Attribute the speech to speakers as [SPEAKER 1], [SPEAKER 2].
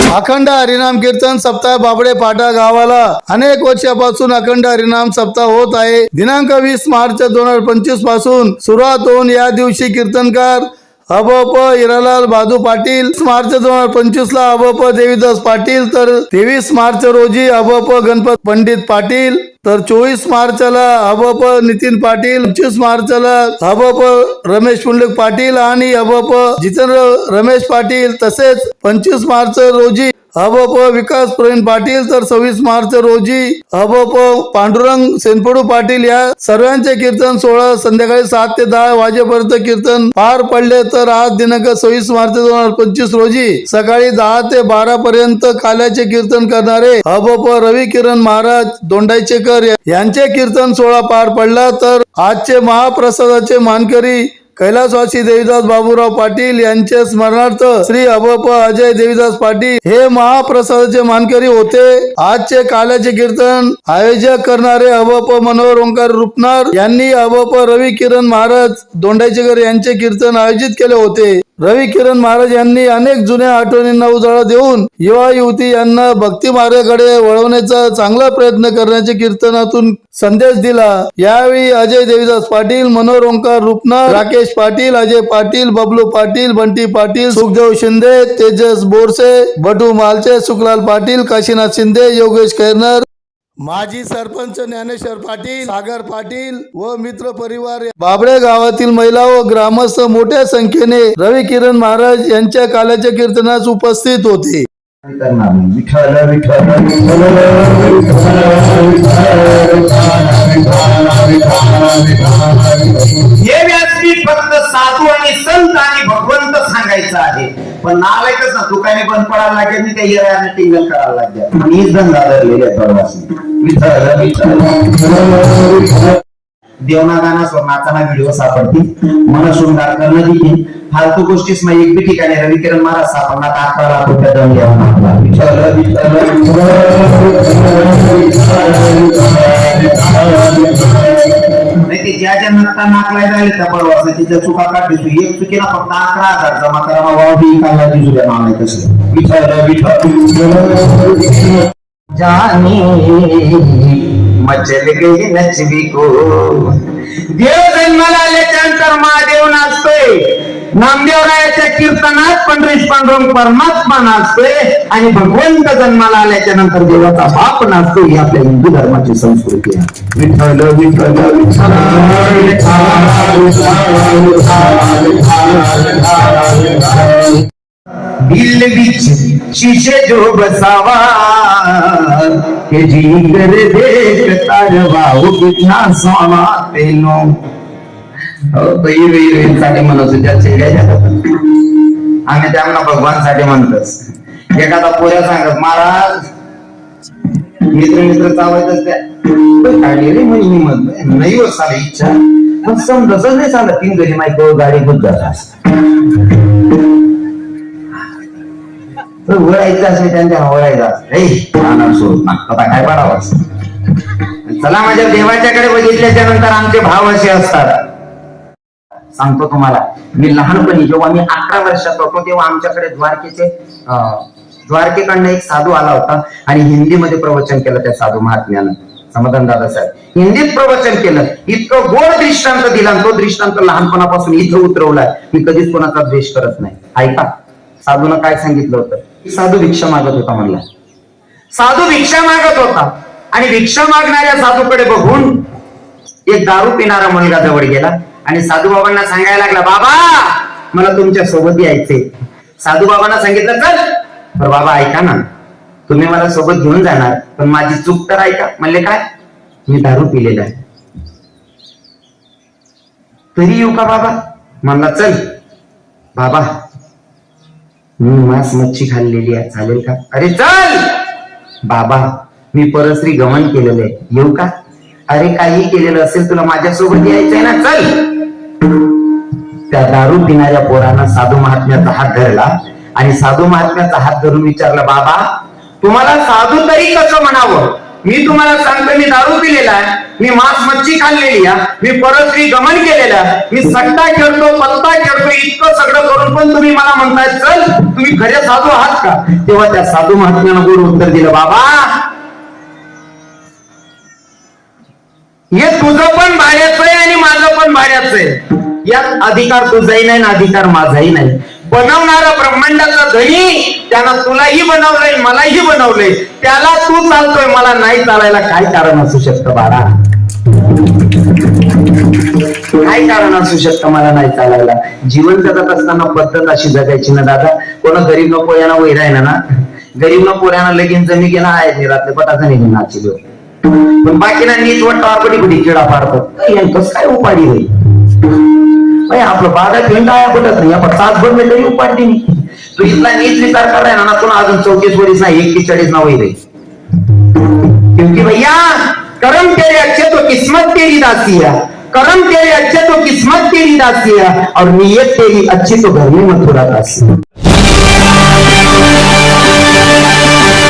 [SPEAKER 1] अखंड हरिनाम कीर्तन सप्ताह बाबडे पाटा गावाला अनेक वर्षापासून अखंड हरिनाम सप्ताह होत आहे. दिनांक वीस मार्च दोन हजार पंचवीसपासून सुरुवात होऊन या दिवशी कीर्तनकार अबप हिरालाल बाजू पाटील मार्च दोन हजार पंचवीस ला अबप देवीदास पाटील तर तेवीस मार्च रोजी अबप गणपत पंडित पाटील तर चोवीस मार्चला अबप नितीन पाटील पंचवीस मार्चला अबप रमेश पुंडलिक पाटील आणि अबप जितेंद्र रमेश पाटील. तसेच पंचवीस मार्च रोजी अबप विकास प्रवीण पाटील तर सव्वीस मार्च रोजी अबप पांडुरंग सेनपडू पाटील या सर्वांचे कीर्तन सोहळा संध्याकाळी सात ते दहा वाजेपर्यंत कीर्तन पार पडले. तर आज दिनांक सव्वीस मार्च दोन हजार पंचवीस रोजी सकाळी दहा ते बारा पर्यंत काल्याचे कीर्तन करणारे अबप रवी किरण महाराज दोंडाईचेकर यांचे कीर्तन सोहळा पार पडला तर आजचे महाप्रसादाचे मानकरी कैलासवासी देवीदास बाबूराव पाटील यांचे स्मरणार्थ श्री अबप अजय देवीदास पाटील हे महाप्रसादाचे मानकरी होते. आजचे काल्याचे कीर्तन आयोजक करणारे अबप मनोहर ओंकार रुपनार यांनी अबप रवी किरण महाराज दोंडाईचेकर यांचे कीर्तन आयोजित केले होते. रवी किरण महाराज यांनी अनेक जुन्या आठवणींना उजाळा देऊन युवा युवती यांना भक्ती मार्गाकडे वळवण्याचा चांगला प्रयत्न करण्याचे कीर्तनातून संदेश दिला. यावेळी अजय देवीदास पाटील मनोहर ओंकार रुपनार राकेश पाटील अजय पाटील बबलू पाटील बंटी पाटील सुखदेव शिंदे तेजस बोरसे बटू मालचे सुखलाल पाटील काशीनाथ शिंदे योगेश खैरनर माजी सरपंच ज्ञानेश्वर पाटील सागर पाटील व मित्र परिवार बाबळे गावातील महिला व ग्रामस्थ मोठ्या संख्येने रवी किरण महाराज यांच्या काल्याच्या कीर्तनास उपस्थित होते.
[SPEAKER 2] हे व्यासपीठ फक्त साधू आणि संत आणि भगवंत सांगायचं आहे. पण नालायकच ना दुकाने बंद पडायला लागेल मी काही येणार टिंगल करायला लागेल. मीच धंदा धरलेले आहे परवासी विठ्ठल विठ्ठल देवनादाना स्वप्नाचा व्हिडिओ सापडतील. मन सुंदर करणं देखील फालतू गोष्टीच नाही एक बी ठिकाणी रविकिरण महाराज सापडणार अकरा लाख रुपये दंड द्यावा लागला. नक्का नाकलाय त्या परवाचा तिच्या चुका काढली एक चुकीला फक्त अकरा हजार जमा करा काढला ती तुझ्या जानी मचल गई नचवी को देव जन्माला आल्याच्यानंतर महादेव नाचतोय. नामदेवरायाच्या कीर्तनात पंढरीश पांडुरंग परमात्मा नाचतोय आणि भगवंत जन्माला आल्याच्यानंतर देवाचा बाप नाचतोय ही आपल्या हिंदू धर्माची संस्कृती आहे. विठ्ठल विठ्ठल विठ्ठल. दिल शीशे जो बसावा के जी कर देख तारवाओ कितना सोना तेनो. साठी म्हणत होत्या चेहऱ्याच्या आम्ही त्यांना भगवानसाठी म्हणतोस. एखादा पोऱ्या सांगत महाराज मित्र मित्र चावायचं त्या काढली रे म्हणे मी म्हणतोय नाही हो साले इच्छा. पण समजच नाही चालत तीन घरी माहिती गाडी खूप जातात तर वळायचं असेल त्यांच्या वळायचं असेल हे सोड आता काय पडावं? चला माझ्या देवाच्याकडे बघितल्याच्या नंतर आमचे भाव असे असतात. सांगतो तुम्हाला. मी लहानपणी जेव्हा मी अकरा वर्षात होतो तेव्हा आमच्याकडे द्वारकेचे द्वारकेकडनं एक साधू आला होता आणि हिंदीमध्ये प्रवचन केलं त्या साधू महात्म्यानं. समाधान दादा साहेब. हिंदीत प्रवचन केलं. इतकं गोड दृष्टांत दिला तो दृष्टांत लहानपणापासून इथं उतरवलाय. मी कधीच कोणाचा द्वेष करत नाही. ऐका. साधूनं काय सांगितलं होतं? साधू भिक्षा मागत होता म्हणला. साधू भिक्षा मागत होता. आणि भिक्षा मागणाऱ्या साधूकडे बघून एक दारू पिणारा मुलगा जवळ गेला. आणि साधू बाबांना सांगायला लागला बाबा मला तुमच्यासोबत यायचे साधू बाबांना सांगितलं चल. बाबा ऐका ना. तुम्ही मला सोबत घेऊन जाणार पण माझी चूक तर ऐका. म्हणले काय? मी दारू पिलेला आहे. तरी येऊ का बाबा? म्हणला चल. बाबा मी मांस मच्छी खाल्लेली आहे. चालेल का? अरे चल. बाबा मी परस्त्री गमन केलेलं आहे. येऊ का? अरे काही केलेलं असेल तुला माझ्यासोबत यायचंय ना चल. त्या दारू पिणाऱ्या पोरानं साधू महात्म्याचा हात धरला आणि साधू महात्म्याचा हात धरून विचारला बाबा तुम्हाला साधू तरी कसं म्हणावं? मी तुम्हाला सांगतो मी दारू पिलेला आहे मी मांस मच्छी खाल्लेली आहे मी परस्त्री गमन केलेलं आहे मी सट्टा खेळतो पत्ता खेळतो इतकं सगळं करून पण तुम्ही मला म्हणताय चल तुम्ही खरे साधू आहात का? तेव्हा त्या साधू महात्म्यानं गोड उत्तर दिलं बाबा हे तुझं पण भाड्याचं आहे आणि माझं पण भाड्याचं आहे. यात अधिकार तुझाही नाही ना अधिकार माझाही नाही. बनवणारा ब्रह्मांडाचा धनी त्यानं तुलाही बनवलंय मलाही बनवलंय. त्याला तू चालतोय मला नाही चालायला काय कारण असू शकतं बाळा. काय कारण असू शकतं मला नाही चालायला. जीवन जगत असताना पद्धत अशी जगायची ना दादा. कोण गरीब नको यांना वैर आहे ना गरीब नको यांना लगीन जमी घेणं आहे निरातले पटाचा निघून नाची देऊ पण बाकीना नीट वाटतं आपली कुठे किडा पाडतो. यांकच काय उपाडी होईल? बाई, आपलं बागा घेऊन काय पटत नाही. आपण तासभर मी तरी उपाडी नाही तू इथला नीच विचार कराय ना पुन्हा अजून चौतीस वरीस नाही एकतीस ना वैर क्योंकि भैया कर्म तेरे अच्छे तो किस्मत तेरी दासी है. कर्म तेरे अच्छे तो किस्मत तेरी दासी है. और नीयत तेरी अच्छी तो घर में मथुरा दासी है.